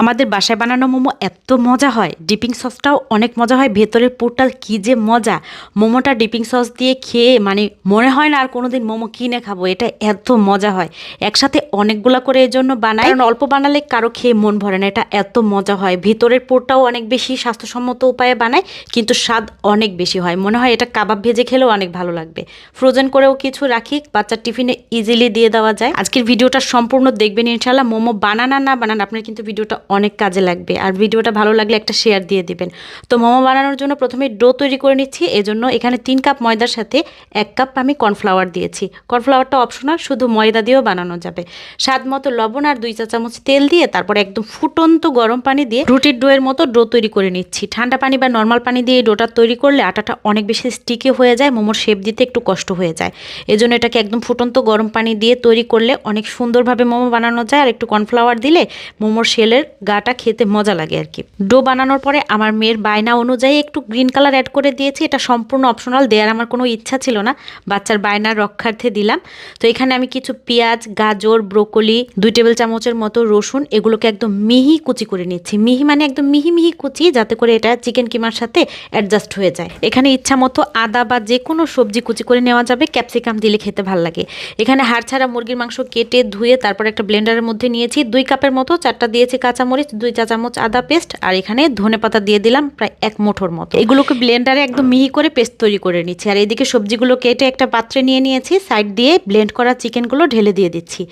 আমাদের বাসায় বানানো মোমো এত মজা হয়। ডিপিং সসটাও অনেক মজা হয়। ভেতরের পুরটা কী যে মজা। মোমোটা ডিপিং সস দিয়ে খেয়ে মানে মনে হয় না আর কোনোদিন মোমো কিনে খাব। এটা এত মজা হয়। একসাথে অনেকগুলা করে এই জন্য বানাই। কারণ অল্প বানালে কারও খেয়ে মন ভরে না। এটা এত মজা হয়। ভেতরের পুরটাও অনেক বেশি স্বাস্থ্যসম্মত উপায়ে বানায়, কিন্তু স্বাদ অনেক বেশি হয়। মনে হয় এটা কাবাব ভেজে খেলেও অনেক ভালো লাগবে। ফ্রোজেন করেও কিছু রাখি। বাচ্চার টিফিনে ইজিলি দিয়ে দেওয়া যায়। আজকের ভিডিওটা সম্পূর্ণ দেখবেন ইনশাল্লাহ মোমো বানানা না বানান, আপনার কিন্তু ভিডিওটা অনেক কাজে লাগবে। আর ভিডিওটা ভালো লাগলে একটা শেয়ার দিয়ে দিবেন। তো মোমো বানানোর জন্য প্রথমে ডো তৈরি করে নিচ্ছি। এজন্য এখানে তিন কাপ ময়দার সাথে এক কাপ আমি কর্নফ্লাওয়ার দিয়েছি। কর্নফ্লাওয়ারটা অপশনাল শুধু ময়দা দিয়েও বানানো যাবে। স্বাদ মতো লবণ আর দুই চা চামচ তেল দিয়ে তারপর একদম ফুটন্ত গরম পানি দিয়ে রুটির ডোয়ের মতো ডো তৈরি করে নিচ্ছি। ঠান্ডা পানি বা নর্মাল পানি দিয়ে ডোটা তৈরি করলে আটাটা অনেক বেশি স্টিকি হয়ে যায়, মোমোর শেপ দিতে একটু কষ্ট হয়ে যায়। এজন্য এটাকে একদম ফুটন্ত গরম পানি দিয়ে তৈরি করলে অনেক সুন্দরভাবে মোমো বানানো যায়। আর একটু কর্নফ্লাওয়ার দিলে মোমোর শেলের গাটা খেতে মজা লাগে আর কি। ডো বানানোর পরে আমার মেয়ের বায়না অনুযায়ী একটু গ্রিন কালার অ্যাড করে দিয়েছি। এটা সম্পূর্ণ অপশনাল দেওয়ার আমার কোনো ইচ্ছা ছিল না। বাচ্চার বায়নার রক্ষার্থে দিলাম। তো এখানে আমি কিছু পেঁয়াজ, গাজর, ব্রোকলি, দুই টেবিল চামচের মতো রসুন, এগুলোকে একদম মিহি কুচি করে নিচ্ছি। মিহি মানে একদম মিহি মিহি কুচি, যাতে করে এটা চিকেন কিমার সাথে অ্যাডজাস্ট হয়ে যায়। এখানে ইচ্ছা মতো আদা বা যে কোনো সবজি কুচি করে নেওয়া যাবে। ক্যাপসিকাম দিলে খেতে ভালো লাগে। এখানে হাড় ছাড়া মুরগির মাংস কেটে ধুয়ে তারপর একটা ব্লেন্ডারের মধ্যে নিয়েছি। দুই কাপের মতো চারটা দিয়েছি কাঁচামরিচ, দুই চা চামচ আদা পেস্ট আর এখানে ধনে পাতা দিয়ে দিলাম প্রায় এক মুঠোর মতো। এগুলোকে ব্লেন্ডারে একদম মিহি করে পেস্ট তৈরি করে নিচ্ছি। আর এদিকে সবজিগুলো কেটে একটা পাত্রে নিয়ে নিয়েছি, সাইড দিয়ে ব্লেন্ড করা চিকেনগুলো ঢেলে দিয়ে দিচ্ছি।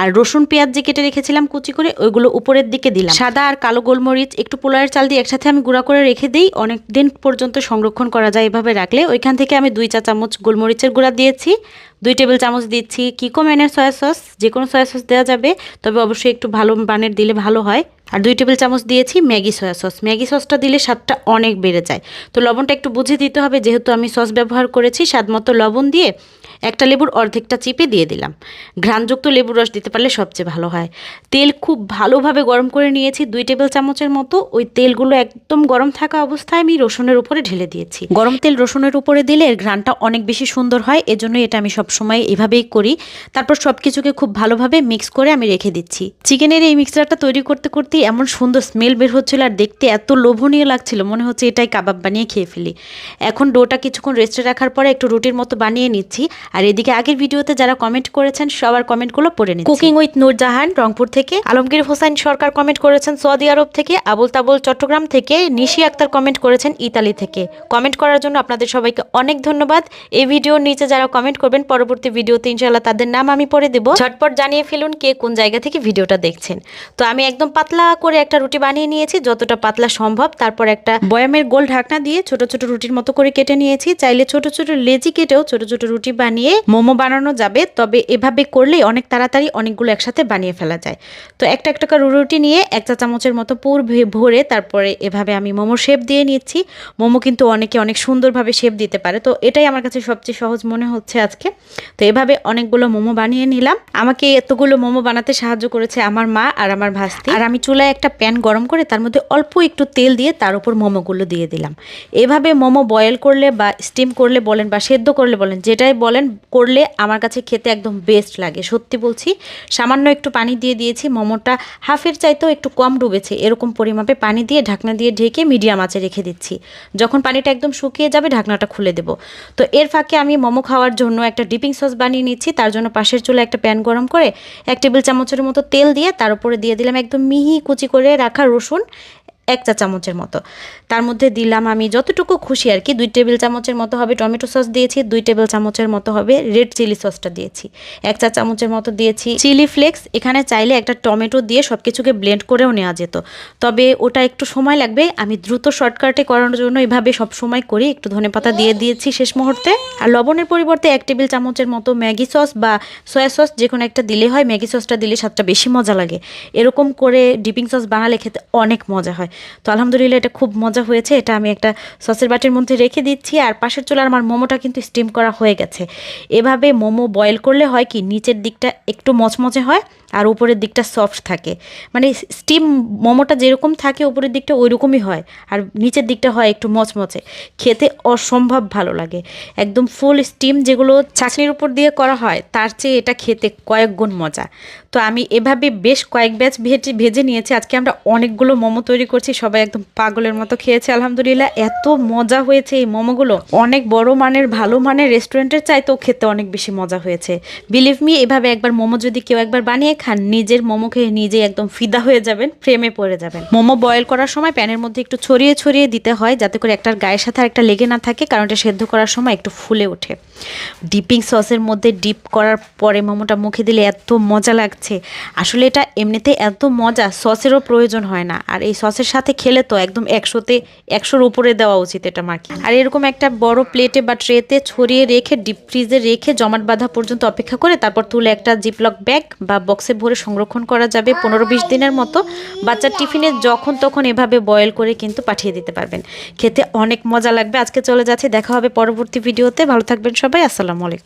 আর রসুন, পেঁয়াজ যে কেটে রেখেছিলাম কুচি করে, ওইগুলো উপরের দিকে দিলাম। সাদা আর কালো গোলমরিচ, একটু পোলারের চাল দিয়ে একসাথে আমি গুঁড়া করে রেখে দিই। অনেক দিন পর্যন্ত সংরক্ষণ করা যায় এভাবে রাখলে। ওইখান থেকে আমি দুই চা চামচ গোলমরিচের গুঁড়া দিয়েছি, দুই টেবিল চামচ দিচ্ছি কিকো ম্যানের সয়া সস যে কোনো সয়া সস দেওয়া যাবে। তবে অবশ্যই একটু ভালো মানের দিলে ভালো হয়। আর দুই টেবিল চামচ দিয়েছি ম্যাগি সয়া সস। ম্যাগি সসটা দিলে স্বাদটা অনেক বেড়ে যায়। তো লবণটা একটু বুঝে দিতে হবে, যেহেতু আমি সস ব্যবহার করেছি স্বাদ মতো লবণ দিয়ে একটা লেবুর অর্ধেকটা চেপে দিয়ে দিলাম। ঘ্রাণযুক্ত লেবুর রস দিতে পারলে সবচেয়ে ভালো হয়। তেল খুব ভালোভাবে গরম করে নিয়েছি, দুই টেবিল চামচের মতো। ওই তেলগুলো একদম গরম থাকা অবস্থায় আমি রসুনের উপরে ঢেলে দিয়েছি। গরম তেল রসুনের উপরে দিলে এর ঘ্রাণটা অনেক বেশি সুন্দর হয় এজন্য এটা আমি সবসময় এভাবেই করি। তারপর সব কিছুকে খুব ভালোভাবে মিক্স করে আমি রেখে দিচ্ছি। চিকেনের এই মিক্সচারটা তৈরি করতে করতে এমন সুন্দর স্মেল বের হচ্ছিল আর দেখতে এত লোভনীয় লাগছিল, মনে হচ্ছে এটাই কাবাব বানিয়ে খেয়ে ফেলি। এখন ডোটা কিছুক্ষণ রেস্টে রাখার পরে একটু রুটির মতো বানিয়ে নিচ্ছি। আর এদিকে আগের ভিডিওতে যারা কমেন্ট করেছেন, সবার কমেন্টগুলো পড়ে নিচ্ছি। কুকিং উইথ নূরজাহান রংপুর থেকে। আলমগীর হোসেন সরকার কমেন্ট করেছেন সৌদি আরব থেকে। আবুল তাবুল চট্টগ্রাম থেকে। নিশি আক্তার কমেন্ট করেছেন ইতালি থেকে। কমেন্ট করার জন্য আপনাদের সবাইকে অনেক ধন্যবাদ। এই ভিডিওর নিচে যারা কমেন্ট করবেন, পরবর্তী ভিডিওতে ইনশাল্লাহ তাদের নাম আমি পড়ে দেবো। ঝটপট জানিয়ে ফেলুন কে কোন জায়গা থেকে ভিডিওটা দেখছেন। তো আমি একদম পাতলা করে একটা রুটি বানিয়ে নিয়েছি, যতটা পাতলা সম্ভব। তারপর একটা বয়ামের গোল ঢাকনা দিয়ে ছোট ছোট রুটির মতো করে কেটে নিয়েছি। চাইলে ছোট ছোট লেজি কেটেও ছোট ছোট রুটি বানিয়ে মোমো বানানো যাবে, তবে এভাবে করলে অনেক তাড়াতাড়ি অনেকগুলো একসাথে বানিয়ে ফেলা যায়। তো একটা একটা রুটি নিয়ে এক চা চামচের মতো পুর ভরে তারপরে এভাবে আমি মোমো শেপ দিয়ে নিচ্ছি। মোমো কিন্তু অনেকে অনেক সুন্দরভাবে শেপ দিতে পারে। তো এটাই আমার কাছে সবচেয়ে সহজ মনে হচ্ছে আজকে। তো এভাবে অনেকগুলো মোমো বানিয়ে নিলাম। আমাকে এতগুলো মোমো বানাতে সাহায্য করেছে আমার মা আর আমার ভাস্তি। আর আমি চুলায় একটা প্যান গরম করে তার মধ্যে অল্প একটু তেল দিয়ে তার উপর মোমোগুলো দিয়ে দিলাম। এভাবে মোমো বয়েল করলে বা স্টিম করলে বলেন বা সেদ্ধ করলে বলেন, যেটাই বলেন করলে আমার কাছে খেতে একদম বেস্ট লাগে। সত্যি বলছি, সামান্য একটু পানি দিয়ে দিয়েছি, মোমোটা হাফের চাইতেও একটু কম ডুবেছে। এরকম পরিমাপে পানি দিয়ে ঢাকনা দিয়ে ঢেকে মিডিয়াম আঁচে রেখে দিচ্ছি। যখন পানিটা একদম শুকিয়ে যাবে, ঢাকনাটা খুলে দেব। তো এর ফাঁকে আমি মোমো খাওয়ার জন্য একটা ডিপিং সস বানিয়ে নিচ্ছি। তার জন্য পাশের চুলে একটা প্যান গরম করে, এক টেবিল চামচের মতো তেল দিয়ে তার উপরে দিয়ে দিলাম একদম মিহি কুচি করে রাখা রসুন। এক চা চামচের মতো। তার মধ্যে দিলাম আমি যতটুকু খুশি আর কি, দুই টেবিল চামচের মতো হবে টমেটো সস দিয়েছি, দুই টেবিল চামচের মতো হবে রেড চিলি সসটা দিয়েছি। এক চা চামচের মতো দিয়েছি চিলি ফ্লেক্স, এখানে চাইলে একটা টমেটো দিয়ে সব কিছুকে ব্লেন্ড করেও নেওয়া যেত। তবে ওটা একটু সময় লাগবে, আমি দ্রুত শর্টকাটে করানোর জন্য এভাবে সব সময় করি, একটু ধনেপাতা দিয়ে দিয়েছি শেষ মুহূর্তে। আর লবণের পরিবর্তে এক টেবিল চামচের মতো ম্যাগি সস বা সয়া সস যে কোনো একটা দিলে হয়, ম্যাগি সসটা দিলে স্বাদটা বেশি মজা লাগে। এরকম করে ডিপিং সস বানালে খেতে অনেক মজা হয়। তো আলহামদুলিল্লাহ এটা খুব মজা হয়েছে। এটা আমি একটা সসের বাটির মধ্যে রেখে দিচ্ছি আর পাশের চুলার আমার মোমোটা কিন্তু স্টিম করা হয়ে গেছে। এভাবে মোমো বয়েল করলে হয় কি, নিচের দিকটা একটু মচমচে হয় আর উপরের দিকটা সফট থাকে। মানে স্টিম মোমোটা যেরকম থাকে, উপরের দিকটা ওই রকমই হয়। আর নিচের দিকটা হয় একটু মচমচে। খেতে অসম্ভব ভালো লাগে। একদম ফুল স্টিম যেগুলো চাকনির উপর দিয়ে করা হয়, তার চেয়ে এটা খেতে কয়েক গুণ মজা। তো আমি এভাবে বেশ কয়েক ব্যাচ ভেজে ভেজে নিয়েছি। আজকে আমরা অনেকগুলো মোমো তৈরি করছি, সবাই একদম পাগলের মতো খেয়েছে, আলহামদুলিল্লাহ। এত মজা হয়েছে এই মোমোগুলো। অনেক বড় মানের, ভালো মানের রেস্টুরেন্টের চাইতেও খেতে অনেক বেশি মজা হয়েছে। বিলিভ মি এভাবে একবার মোমো যদি কেউ একবার বানিয়ে খান, নিজের মোমো খেয়ে নিজে একদম ফিদা হয়ে যাবেন, প্রেমে পড়ে যাবেন। মোমো বয়েল করার সময় প্যানের মধ্যে একটু ছড়িয়ে ছড়িয়ে দিতে হয়, যাতে করে একটার গায়ের সাথে একটা লেগে না থাকে, কারণ এটা সেদ্ধ করার সময় একটু ফুলে ওঠে। ডিপিং সসের মধ্যে ডিপ করার পরে মোমোটা মুখে দিলে এত মজা লাগছে। আসলে এটা এমনিতে এত মজা সসেরও প্রয়োজন হয় না। আর এই সসের সাথে খেলে তো একদম একশোতে একশোর উপরে দেওয়া উচিত এটা মার্কি আর এরকম একটা বড় প্লেটে বা ট্রেতে ছড়িয়ে রেখে ডিপ ফ্রিজে রেখে জমাট বাঁধা পর্যন্ত অপেক্ষা করে, তারপর তুলে একটা জিপলক ব্যাগ বা বক্সে ভরে সংরক্ষণ করা যাবে পনেরো বিশ দিনের মতো। বাচ্চার টিফিনে যখন তখন এভাবে বয়েল করে কিন্তু পাঠিয়ে দিতে পারবেন। খেতে অনেক মজা লাগবে। আজকে চলে যাচ্ছে। দেখা হবে পরবর্তী ভিডিওতে। ভালো থাকবেন সবাই। আসসালামু আলাইকুম।